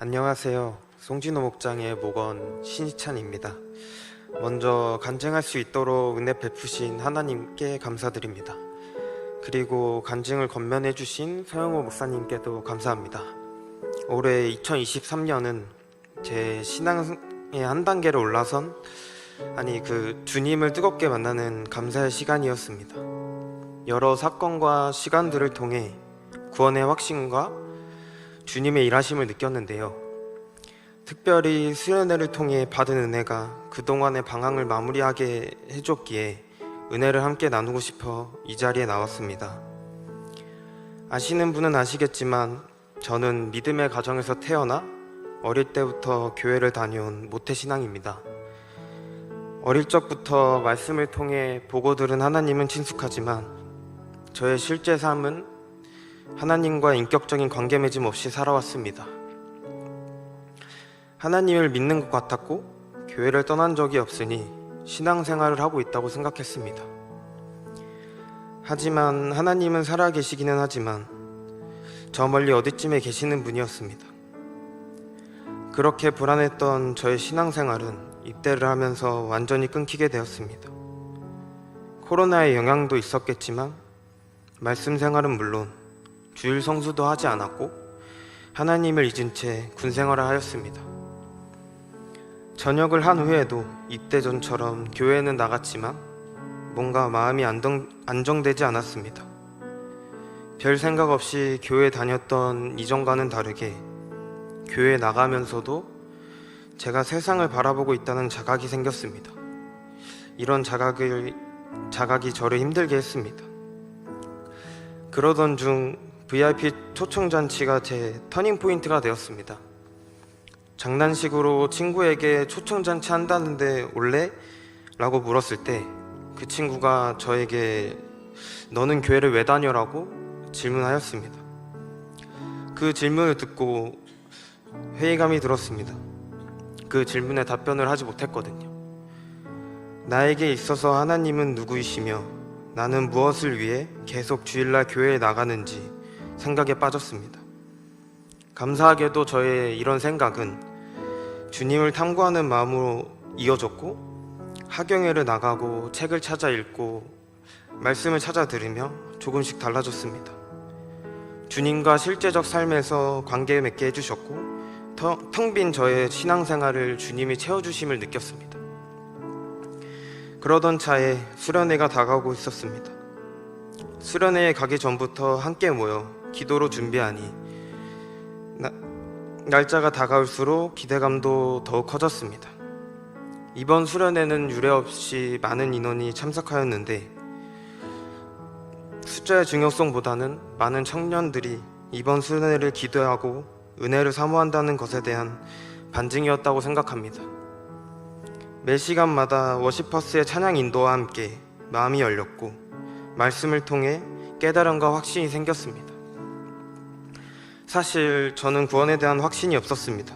안녕하세요. 송진호 목장의 목원 신희찬입니다. 먼저 간증할 수 있도록 은혜 베푸신 하나님께 감사드립니다. 그리고 간증을 건면해 주신 서영호 목사님께도 감사합니다. 올해 2023년은 제 신앙의 한 단계를 올라선 아니 그 주님을 뜨겁게 만나는 감사의 시간이었습니다. 여러 사건과 시간들을 통해 구원의 확신과 주님의 일하심을 느꼈는데요. 특별히 수련회를 통해 받은 은혜가 그동안의 방황을 마무리하게 해줬기에 은혜를 함께 나누고 싶어 이 자리에 나왔습니다. 아시는 분은 아시겠지만 저는 믿음의 가정에서 태어나 어릴 때부터 교회를 다녀온 모태신앙입니다. 어릴 적부터 말씀을 통해 보고 들은 하나님은 친숙하지만 저의 실제 삶은 하나님과 인격적인 관계 맺음 없이 살아왔습니다. 하나님을 믿는 것 같았고 교회를 떠난 적이 없으니 신앙생활을 하고 있다고 생각했습니다. 하지만 하나님은 살아 계시기는 하지만 저 멀리 어디쯤에 계시는 분이었습니다. 그렇게 불안했던 저의 신앙생활은 입대를 하면서 완전히 끊기게 되었습니다. 코로나의 영향도 있었겠지만 말씀 생활은 물론 주일 성수도 하지 않았고 하나님을 잊은 채 군생활을 하였습니다. 전역을 한 후에도 입대 전처럼 교회는 나갔지만 뭔가 마음이 안정, 안정되지 않았습니다. 별 생각 없이 교회 다녔던 이전과는 다르게 교회 나가면서도 제가 세상을 바라보고 있다는 자각이 생겼습니다. 이런 자각을 자각이 저를 힘들게 했습니다. 그러던 중 VIP 초청 잔치가 제 터닝 포인트가 되었습니다. 장난식으로 친구에게 초청 잔치 한다는데 올래? 라고 물었을 때 그 친구가 저에게 너는 교회를 왜 다녀라고 질문하였습니다. 그 질문을 듣고 회의감이 들었습니다. 그 질문에 답변을 하지 못했거든요. 나에게 있어서 하나님은 누구이시며 나는 무엇을 위해 계속 주일날 교회에 나가는지 생각에 빠졌습니다. 감사하게도 저의 이런 생각은 주님을 탐구하는 마음으로 이어졌고 하경회를 나가고 책을 찾아 읽고 말씀을 찾아 들으며 조금씩 달라졌습니다. 주님과 실제적 삶에서 관계 맺게 해주셨고 텅 빈 저의 신앙생활을 주님이 채워주심을 느꼈습니다. 그러던 차에 수련회가 다가오고 있었습니다. 수련회에 가기 전부터 함께 모여 기도로 준비하니 나- 날짜가 다가올수록 기대감도 더욱 커졌습니다. 이번 수련회는 유례 없이 많은 인원이 참석하였는데 숫자의 중요성보다는 많은 청년들이 이번 수련회를 기도하고 은혜를 사모한다는 것에 대한 반증이었다고 생각합니다. 매 시간마다 워시퍼스의 찬양 인도와 함께 마음이 열렸고 말씀을 통해 깨달음과 확신이 생겼습니다. 사실 저는 구원에 대한 확신이 없었습니다.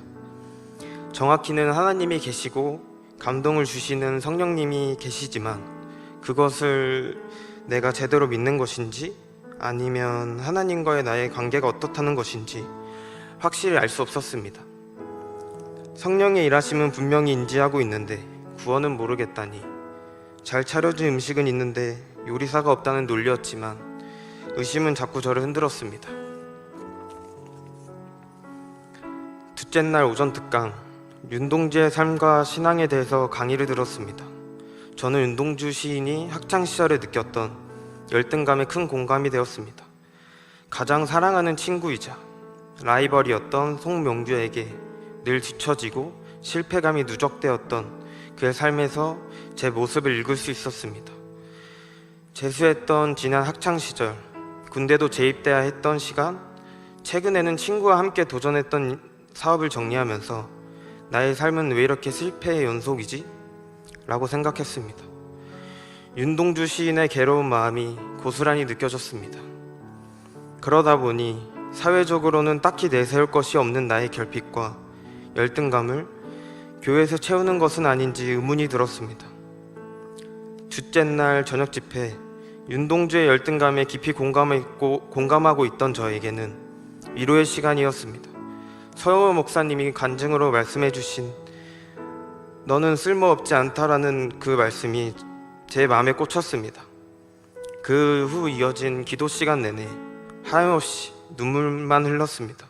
정확히는 하나님이 계시고 감동을 주시는 성령님이 계시지만 그것을 내가 제대로 믿는 것인지 아니면 하나님과의 나의 관계가 어떻다는 것인지 확실히 알 수 없었습니다. 성령의 일하심은 분명히 인지하고 있는데 구원은 모르겠다니 잘 차려진 음식은 있는데 요리사가 없다는 논리였지만 의심은 자꾸 저를 흔들었습니다. 둘째 날 오전 특강 윤동주의 삶과 신앙에 대해서 강의를 들었습니다. 저는 윤동주 시인이 학창 시절에 느꼈던 열등감에 큰 공감이 되었습니다. 가장 사랑하는 친구이자 라이벌이었던 송명주에게 늘 뒤처지고 실패감이 누적되었던 그의 삶에서 제 모습을 읽을 수 있었습니다. 재수했던 지난 학창 시절, 군대도 재입돼야 했던 시간, 최근에는 친구와 함께 도전했던 사업을 정리하면서 나의 삶은 왜 이렇게 실패의 연속이지? 라고 생각했습니다. 윤동주 시인의 괴로운 마음이 고스란히 느껴졌습니다. 그러다 보니 사회적으로는 딱히 내세울 것이 없는 나의 결핍과 열등감을 교회에서 채우는 것은 아닌지 의문이 들었습니다. 둘째 날 저녁 집회 윤동주의 열등감에 깊이 공감했고, 공감하고 있던 저에게는 위로의 시간이었습니다. 서영호 목사님이 간증으로 말씀해 주신 너는 쓸모없지 않다라는 그 말씀이 제 마음에 꽂혔습니다. 그 후 이어진 기도 시간 내내 하염없이 눈물만 흘렀습니다.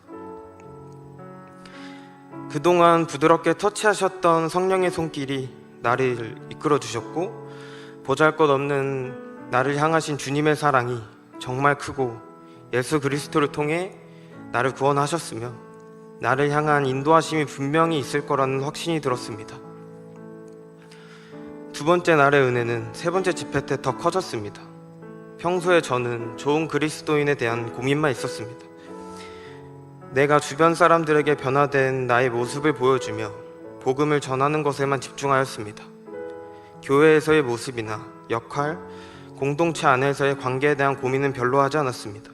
그동안 부드럽게 터치하셨던 성령의 손길이 나를 이끌어 주셨고 보잘 것 없는 나를 향하신 주님의 사랑이 정말 크고 예수 그리스도를 통해 나를 구원하셨으며 나를 향한 인도하심이 분명히 있을 거라는 확신이 들었습니다. 두 번째 날의 은혜는 세 번째 집회 때 더 커졌습니다. 평소에 저는 좋은 그리스도인에 대한 고민만 있었습니다. 내가 주변 사람들에게 변화된 나의 모습을 보여주며 복음을 전하는 것에만 집중하였습니다. 교회에서의 모습이나 역할, 공동체 안에서의 관계에 대한 고민은 별로 하지 않았습니다.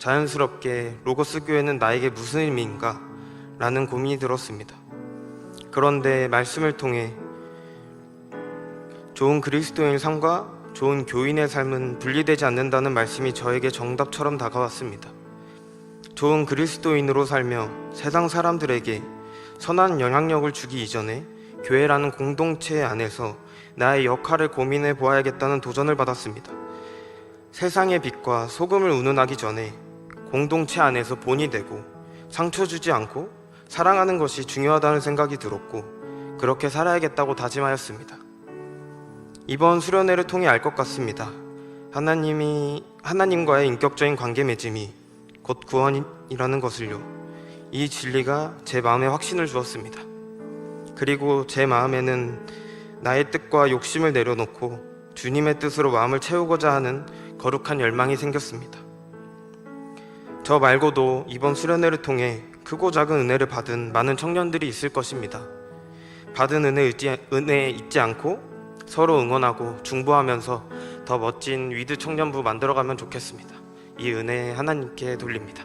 자연스럽게 로고스 교회는 나에게 무슨 의미인가? 라는 고민이 들었습니다. 그런데 말씀을 통해 좋은 그리스도인의 삶과 좋은 교인의 삶은 분리되지 않는다는 말씀이 저에게 정답처럼 다가왔습니다. 좋은 그리스도인으로 살며 세상 사람들에게 선한 영향력을 주기 이전에 교회라는 공동체 안에서 나의 역할을 고민해 보아야겠다는 도전을 받았습니다. 세상의 빛과 소금을 운운하기 전에 공동체 안에서 본이 되고 상처 주지 않고 사랑하는 것이 중요하다는 생각이 들었고 그렇게 살아야겠다고 다짐하였습니다. 이번 수련회를 통해 알 것 같습니다. 하나님이 하나님과의 인격적인 관계 맺음이 곧 구원이라는 것을요. 이 진리가 제 마음에 확신을 주었습니다. 그리고 제 마음에는 나의 뜻과 욕심을 내려놓고 주님의 뜻으로 마음을 채우고자 하는 거룩한 열망이 생겼습니다. 저 말고도 이번 수련회를 통해 크고 작은 은혜를 받은 많은 청년들이 있을 것입니다. 받은 은혜 잊지, 은혜에 잊지 않고 서로 응원하고 중보하면서 더 멋진 위드 청년부 만들어가면 좋겠습니다. 이 은혜 하나님께 돌립니다.